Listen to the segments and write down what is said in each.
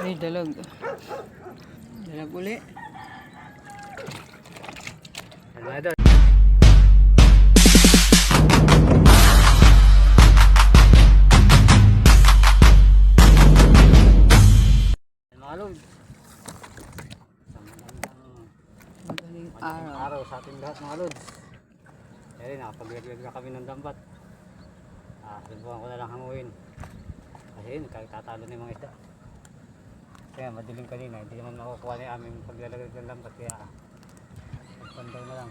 Ay, dalag. Dalag uli. Ano lord. Madaling Araw. araw. sa ating lahat mga lods. Kaya nakapaglaglag na kami ng dambat. Ah, subukan ko na lang hanguin. Kasi yun, kahit tatalo na yung mga isda. Kaya madilim kanina, hindi naman makukuha ni aming paglalaglag ng dambat. Kaya magpandaw na lang.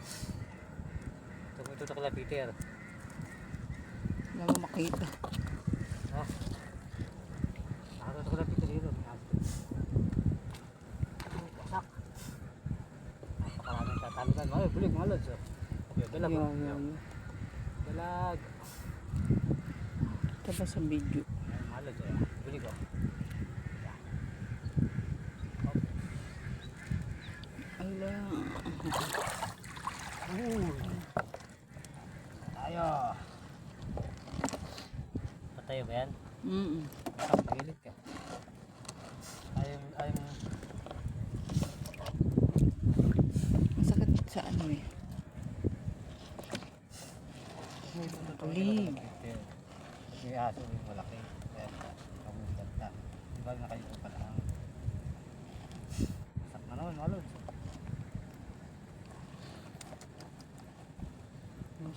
Tumututok kala Peter. Wala mo makita. Ha? Nakatutok kala Peter dito. Wasak. Napakaraming tatalugan. Ay, bulig mga lods. Yung dalag. Oh. yo, yo. Dalag. Pa sa video. Ay, eh. Bili ko. Ay lang. Tayo. Patayo ba yan? Mm Ang pagilit ka. Ayun, ayun. Masakit sa ano eh. Tulig. May aso yung malaki. Kaya kamulat na. Diba na kayo pa lang. Sak na naman, malod.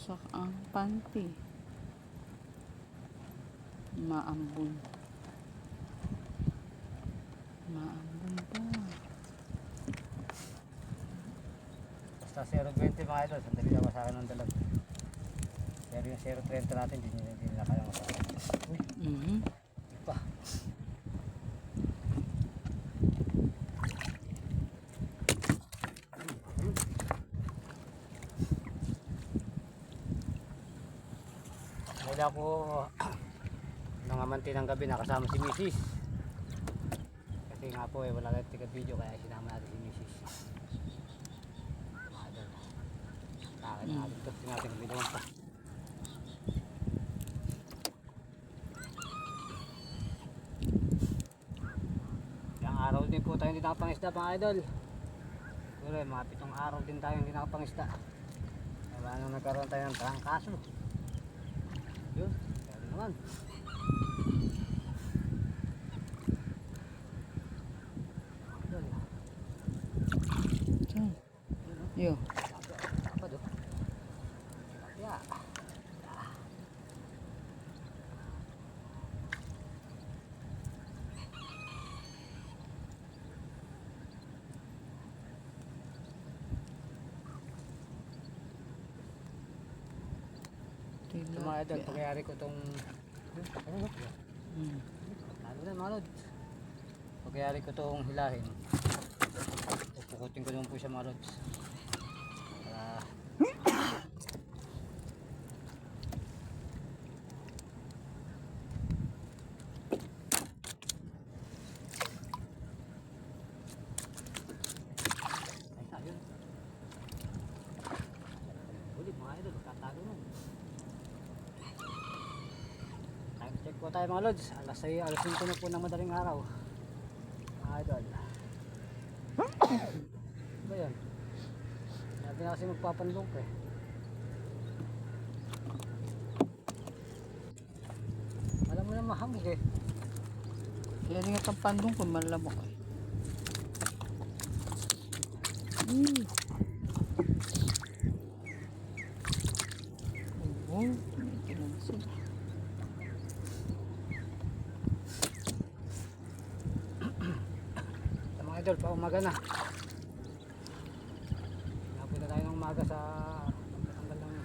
Wasak ang panty. Maambun. Maambun pa. Basta 0.20 mga idol. Sandali lang sa akin ng dalag. Pero yung 0.30 natin, hindi nila, kaya masakit. Uy, Mhm. pa. Wala po nangamanti ng gabi nakasama si Mrs. Kasi nga po eh wala na tiga video kaya sinama natin si Mrs. Adol. Bakit Mm. natin ito? Tingnan natin kung may pa. Ilang araw din po tayo hindi nakapangisda mga idol. Siguro eh, mga pitong araw din tayo hindi nakapangisda. Wala nang nagkaroon tayo ng trangkaso. Yun, kaya naman. Idol, Saan? Yo. apa tuh? Ya. Ito mga idol, pagyari ko itong... Ano ba? Mm. Lalo na mga lod. Pagyari ko itong hilahin. Pupukutin ko naman po siya mga lods. Para... Ay, ayun. Ulit mga idol, tatago nun. Time check po tayo mga lods. Alas 6, alas 5 na po ng madaling araw. Mga idol. Ano ba yan? Sabi na kasi magpapanlong eh. Alam mo na mahamog eh. Kaya nga itong pandong ko malamok eh. Mm. Oo, medyo lang sila. Sa mga idol, pa umaga na. Napunta tayo ng umaga sa pagkatanggal ng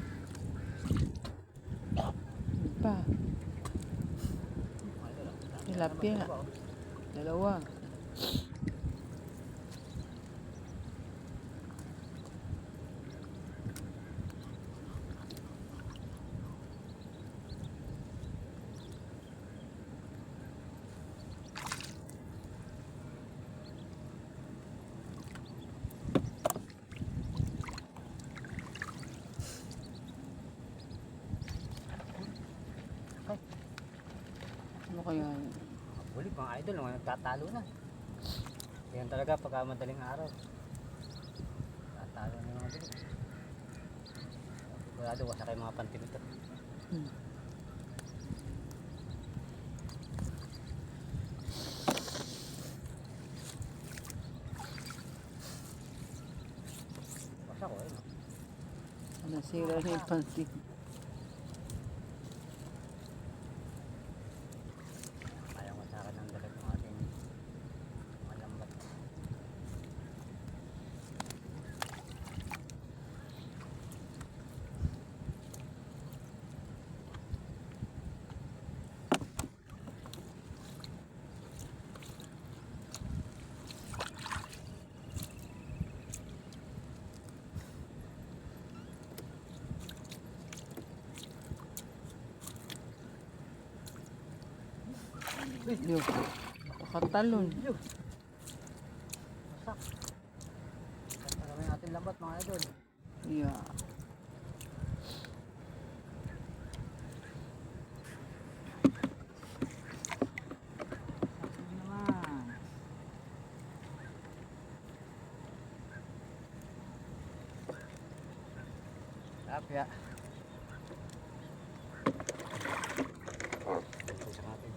pa? Tilapia. Dalawa. Mga idol, mga nagtatalo na. Yan talaga pagka madaling araw. Tatalo na mga dilim. Sigurado wasa kayo mga pantin ito. Hmm. Wasa ko eh. Nasira na yung panty. Yo. Nakatalon. Wasak. Ganda kami ng ating lambat mga idol. Yeah. Wasak naman. Tapya. Ito sa atin.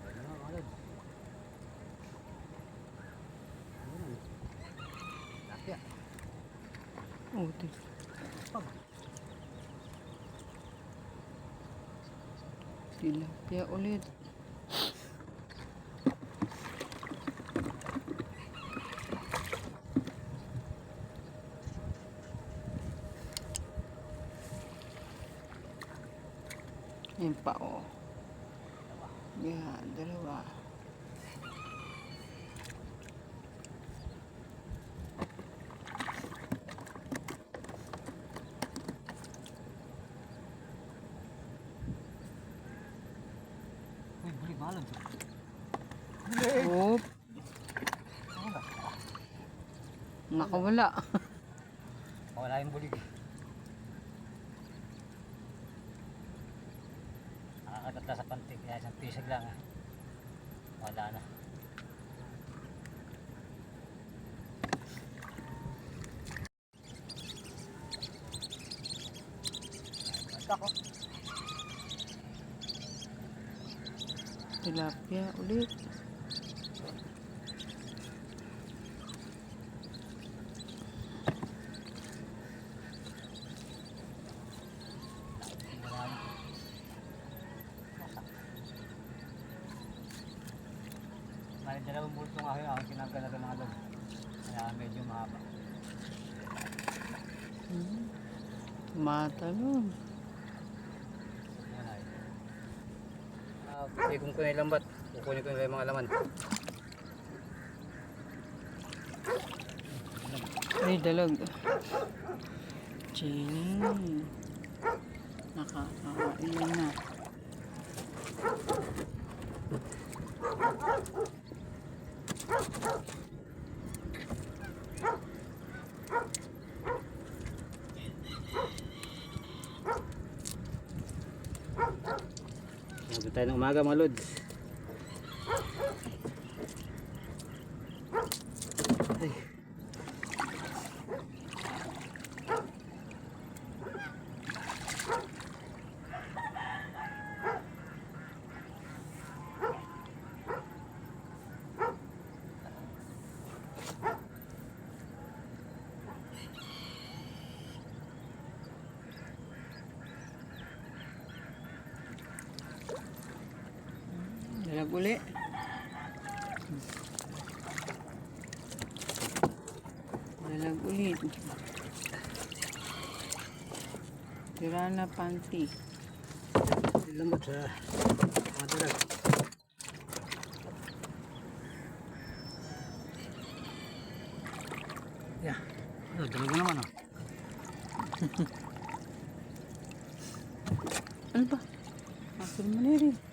Ayun na, mga lods. Ayun. Tapya. Oh, di- tilapia ulit. Yan pa oh. Yan, dalawa. Uy, buli, mga lods. Oop, Ano ba? Nakawala. Wala yung bulig. Nakakatatla sa pantik, kaya isang pisag lang. ah. Wala na. Basta ko. Tilapia ulit. Marami. Wasak. May dalawang bulto nga kayo ang kinagalaga ng alog. Kaya medyo mahaba. Hmm. Matalon. Yan ay. Ah, ikong ko na yung lambat. Kukunin ko na yung mga laman. Ay, dalag. Ching. Nakakailan na. Sabi tayo ng umaga mga lods. Ay. Dalag uli. Dalag ulit. Tira na panty. Lambat sa mga dalag. Yeah. Ano, dalag naman oh. Ano ba? Akin mo na rin.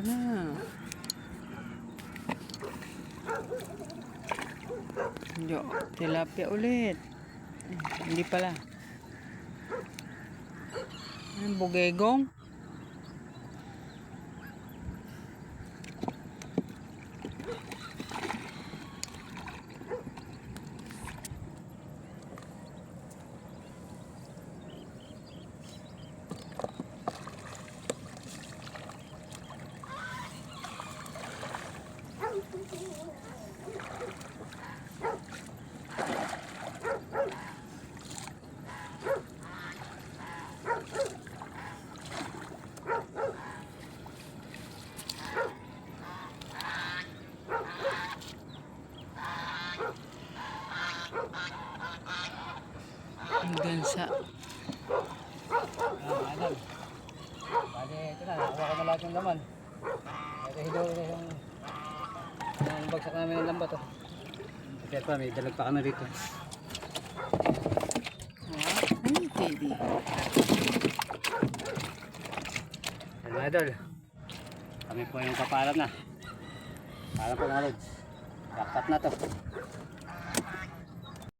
Umaga na. Yo, tilapia ulit. Hindi pala. Bugegong. Hanggang sa Ah, idol. Bali, ito na. Nakuha ko na lahat ng laman. Ito hido yung yung bagsak namin ng lambat. Oh. Kaya pa, may dalag pa kami rito. ah, ay, teddy. Hello, idol. Kami po yung kapalat na. Para po mga lods. Jackpot na to.